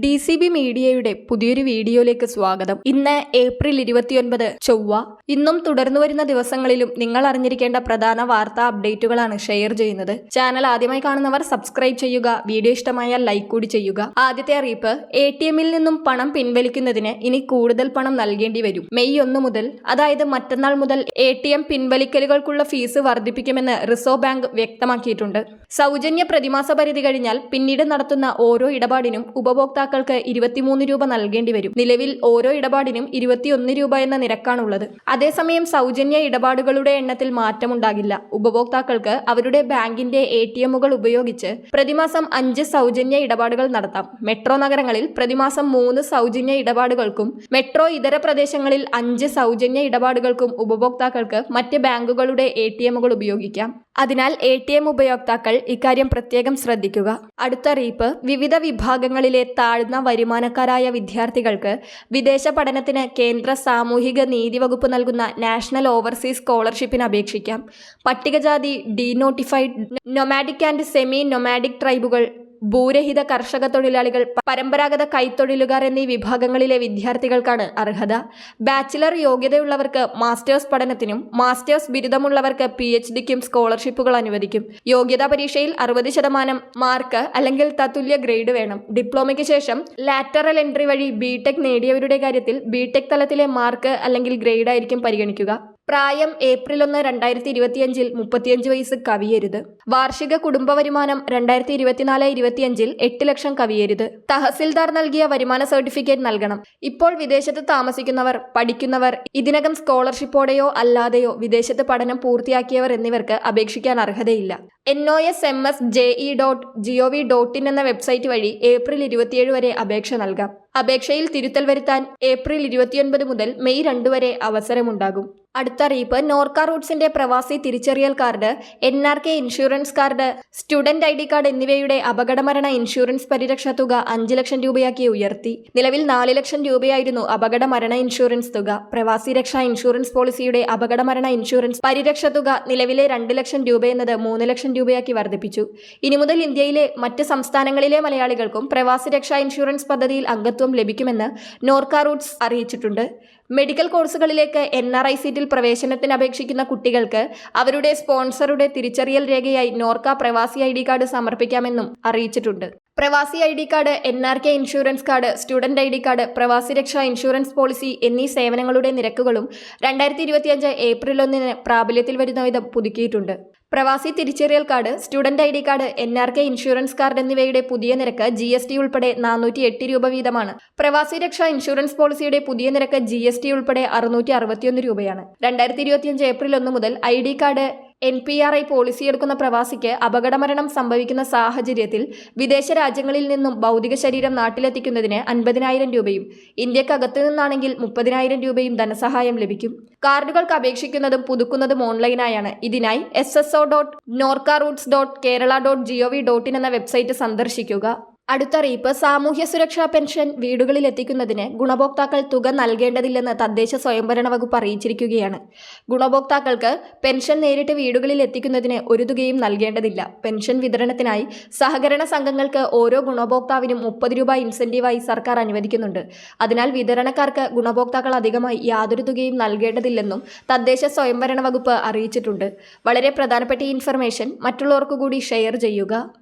D C B മീഡിയയുടെ പുതിയൊരു വീഡിയോയിലേക്ക് സ്വാഗതം. ഇന്ന് ഏപ്രിൽ ഇരുപത്തിയൊൻപത് ചൊവ്വ. ഇന്നും തുടർന്നു വരുന്ന ദിവസങ്ങളിലും നിങ്ങൾ അറിഞ്ഞിരിക്കേണ്ട പ്രധാന വാർത്താ അപ്ഡേറ്റുകളാണ് ഷെയർ ചെയ്യുന്നത്. ചാനൽ ആദ്യമായി കാണുന്നവർ സബ്സ്ക്രൈബ് ചെയ്യുക വീഡിയോ ഇഷ്ടമായാൽ ലൈക്ക് കൂടി ചെയ്യുക. ആദ്യത്തെ അറിയിപ്പ് എ ടി എമ്മിൽ നിന്നും പണം പിൻവലിക്കുന്നതിന് ഇനി കൂടുതൽ പണം നൽകേണ്ടി വരും. മെയ് ഒന്ന് മുതൽ അതായത് മറ്റന്നാൾ മുതൽ എ ടി എം പിൻവലിക്കലുകൾക്കുള്ള ഫീസ് വർദ്ധിപ്പിക്കുമെന്ന് റിസർവ് ബാങ്ക് വ്യക്തമാക്കിയിട്ടുണ്ട്. സൗജന്യ പ്രതിമാസ പരിധി കഴിഞ്ഞാൽ പിന്നീട് നടത്തുന്ന ഓരോ ഇടപാടിനും ഉപഭോക്താക്കൾക്ക് ഇരുപത്തിമൂന്ന് രൂപ നൽകേണ്ടി വരും. നിലവിൽ ഓരോ ഇടപാടിനും ഇരുപത്തിയൊന്ന് രൂപ എന്ന നിരക്കാണുള്ളത്. അതേസമയം സൗജന്യ ഇടപാടുകളുടെ എണ്ണത്തിൽ മാറ്റമുണ്ടാകില്ല. ഉപഭോക്താക്കൾക്ക് അവരുടെ ബാങ്കിന്റെ എ ടി എമ്മുകൾ ഉപയോഗിച്ച് പ്രതിമാസം അഞ്ച് സൗജന്യ ഇടപാടുകൾ നടത്താം. മെട്രോ നഗരങ്ങളിൽ പ്രതിമാസം മൂന്ന് സൗജന്യ ഇടപാടുകൾക്കും മെട്രോ ഇതര പ്രദേശങ്ങളിൽ അഞ്ച് സൗജന്യ ഇടപാടുകൾക്കും ഉപഭോക്താക്കൾക്ക് മറ്റ് ബാങ്കുകളുടെ എ ടി എമ്മുകൾ ഉപയോഗിക്കാം. അതിനാൽ എ ടി എം ഉപയോക്താക്കൾ ഇക്കാര്യം പ്രത്യേകം ശ്രദ്ധിക്കുക. അടുത്ത അറിയിപ്പ് വിവിധ വിഭാഗങ്ങളിലെ താഴ്ന്ന വരുമാനക്കാരായ വിദ്യാർത്ഥികൾക്ക് വിദേശ പഠനത്തിന് കേന്ദ്ര സാമൂഹിക നീതി വകുപ്പ് നൽകുന്ന നാഷണൽ ഓവർസീസ് സ്കോളർഷിപ്പിന് അപേക്ഷിക്കാം. പട്ടികജാതി denotified nomadic and semi nomadic ട്രൈബുകൾ ഭൂരഹിത കർഷക തൊഴിലാളികൾ പരമ്പരാഗത കൈത്തൊഴിലുകാർ എന്നീ വിഭാഗങ്ങളിലെ വിദ്യാർത്ഥികൾക്കാണ് അർഹത. ബാച്ചിലർ യോഗ്യതയുള്ളവർക്ക് മാസ്റ്റേഴ്സ് പഠനത്തിനും മാസ്റ്റേഴ്സ് ബിരുദമുള്ളവർക്ക് പി എച്ച് ഡിക്കും സ്കോളർഷിപ്പുകൾ അനുവദിക്കും. യോഗ്യതാ പരീക്ഷയിൽ അറുപത് ശതമാനം മാർക്ക് അല്ലെങ്കിൽ തത്തുല്യ ഗ്രേഡ് വേണം. ഡിപ്ലോമയ്ക്ക് ശേഷം ലാറ്ററൽ എൻട്രി വഴി ബിടെക് നേടിയവരുടെ കാര്യത്തിൽ ബിടെക് തലത്തിലെ മാർക്ക് അല്ലെങ്കിൽ ഗ്രേഡ് ആയിരിക്കും പരിഗണിക്കുക. പ്രായം ഏപ്രിൽ ഒന്ന് രണ്ടായിരത്തി ഇരുപത്തിയഞ്ചിൽ മുപ്പത്തിയഞ്ച് വയസ്സ് കവിയരുത്. വാർഷിക കുടുംബ വരുമാനം രണ്ടായിരത്തി ഇരുപത്തിനാല് ഇരുപത്തിയഞ്ചിൽ എട്ട് ലക്ഷം കവിയരുത്. തഹസിൽദാർ നൽകിയ വരുമാന സർട്ടിഫിക്കറ്റ് നൽകണം. ഇപ്പോൾ വിദേശത്ത് താമസിക്കുന്നവർ പഠിക്കുന്നവർ ഇതിനകം സ്കോളർഷിപ്പോടെയോ അല്ലാതെയോ വിദേശത്ത് പഠനം പൂർത്തിയാക്കിയവർ എന്നിവർക്ക് അപേക്ഷിക്കാൻ അർഹതയില്ല. N O S M S J E dot G O V dot in എന്ന വെബ്സൈറ്റ് വഴി ഏപ്രിൽ ഇരുപത്തിയേഴ് വരെ അപേക്ഷ നൽകാം. അപേക്ഷയിൽ തിരുത്തൽ വരുത്താൻ ഏപ്രിൽ ഇരുപത്തിയൊൻപത് മുതൽ മെയ് രണ്ട് വരെ അവസരമുണ്ടാകും. അടുത്ത അറിയിപ്പ് നോർക്ക റൂട്ട്സിന്റെ പ്രവാസി തിരിച്ചറിയൽ card N R K insurance card student I D card എന്നിവയുടെ അപകടമരണ ഇൻഷുറൻസ് പരിരക്ഷ തുക അഞ്ച് ലക്ഷം രൂപയാക്കി ഉയർത്തി. നിലവിൽ നാല് ലക്ഷം രൂപയായിരുന്നു അപകടമരണ ഇൻഷുറൻസ് തുക. പ്രവാസി രക്ഷാ ഇൻഷുറൻസ് പോളിസിയുടെ അപകടമരണ ഇൻഷുറൻസ് പരിരക്ഷ തുക നിലവിലെ രണ്ട് ലക്ഷം രൂപയെന്നത് മൂന്ന് ലക്ഷം രൂപയാക്കി വർദ്ധിപ്പിച്ചു. ഇനി മുതൽ ഇന്ത്യയിലെ മറ്റ് സംസ്ഥാനങ്ങളിലെ മലയാളികൾക്കും പ്രവാസി രക്ഷാ ഇൻഷുറൻസ് പദ്ധതിയിൽ അംഗത്വം ലഭിക്കുമെന്ന് നോർക്ക റൂട്ട്സ് അറിയിച്ചിട്ടുണ്ട്. മെഡിക്കൽ കോഴ്സുകളിലേക്ക് എൻ ആർ ഐ സീറ്റിൽ പ്രവേശനത്തിന് അപേക്ഷിക്കുന്ന കുട്ടികൾക്ക് അവരുടെ സ്പോൺസറുടെ തിരിച്ചറിയൽ രേഖയായി നോർക്ക പ്രവാസി ഐ ഡി കാർഡ് സമർപ്പിക്കാമെന്നും അറിയിച്ചിട്ടുണ്ട്. പ്രവാസി I D card N R K insurance card student I D card പ്രവാസി രക്ഷാ ഇൻഷുറൻസ് പോളിസി എന്നീ സേവനങ്ങളുടെ നിരക്കുകളും രണ്ടായിരത്തി ഇരുപത്തിയഞ്ച് ഏപ്രിൽ ഒന്നിന് പ്രാബല്യത്തിൽ വരുന്ന വിധം പുതുക്കിയിട്ടുണ്ട്. പ്രവാസി തിരിച്ചറിയൽ card student I D card N R K insurance card എന്നിവയുടെ പുതിയ നിരക്ക് ജി എസ് ടി ഉൾപ്പെടെ നാനൂറ്റി എട്ട് രൂപ വീതമാണ്. പ്രവാസി രക്ഷാ ഇൻഷുറൻസ് പോളിസിയുടെ പുതിയ നിരക്ക് ജി എസ് ടി ഉൾപ്പെടെ അറുന്നൂറ്റി അറുപത്തിയൊന്ന് രൂപയാണ്. രണ്ടായിരത്തി ഇരുപത്തിയഞ്ച് ഏപ്രിൽ ഒന്ന് മുതൽ I D card N P R I policy എടുക്കുന്ന പ്രവാസിക്ക് അപകടമരണം സംഭവിക്കുന്ന സാഹചര്യത്തിൽ വിദേശ രാജ്യങ്ങളിൽ നിന്നും ഭൗതിക ശരീരം നാട്ടിലെത്തിക്കുന്നതിന് അൻപതിനായിരം രൂപയും ഇന്ത്യക്കകത്തു നിന്നാണെങ്കിൽ മുപ്പതിനായിരം രൂപയും ധനസഹായം ലഭിക്കും. കാർഡുകൾക്ക് അപേക്ഷിക്കുന്നതും പുതുക്കുന്നതും ഓൺലൈനായാണ്. ഇതിനായി S S O dot Norka Roots dot Kerala dot G O V dot in എന്ന വെബ്സൈറ്റ് സന്ദർശിക്കുക. അടുത്ത അറിയിപ്പ് സാമൂഹ്യ സുരക്ഷാ പെൻഷൻ വീടുകളിൽ എത്തിക്കുന്നതിന് ഗുണഭോക്താക്കൾ തുക നൽകേണ്ടതില്ലെന്ന് തദ്ദേശ സ്വയംഭരണ വകുപ്പ് അറിയിച്ചിരിക്കുകയാണ്. ഗുണഭോക്താക്കൾക്ക് പെൻഷൻ നേരിട്ട് വീടുകളിൽ എത്തിക്കുന്നതിന് ഒരു തുകയും നൽകേണ്ടതില്ല. പെൻഷൻ വിതരണത്തിനായി സഹകരണ സംഘങ്ങൾക്ക് ഓരോ ഗുണഭോക്താവിനും മുപ്പത് രൂപ ഇൻസെന്റീവായി സർക്കാർ അനുവദിക്കുന്നുണ്ട്. അതിനാൽ വിതരണക്കാർക്ക് ഗുണഭോക്താക്കൾ അധികമായി യാതൊരു തുകയും നൽകേണ്ടതില്ലെന്നും തദ്ദേശ സ്വയംഭരണ വകുപ്പ് അറിയിച്ചിട്ടുണ്ട്. വളരെ പ്രധാനപ്പെട്ട ഇൻഫർമേഷൻ മറ്റുള്ളവർക്കു കൂടി ഷെയർ ചെയ്യുക.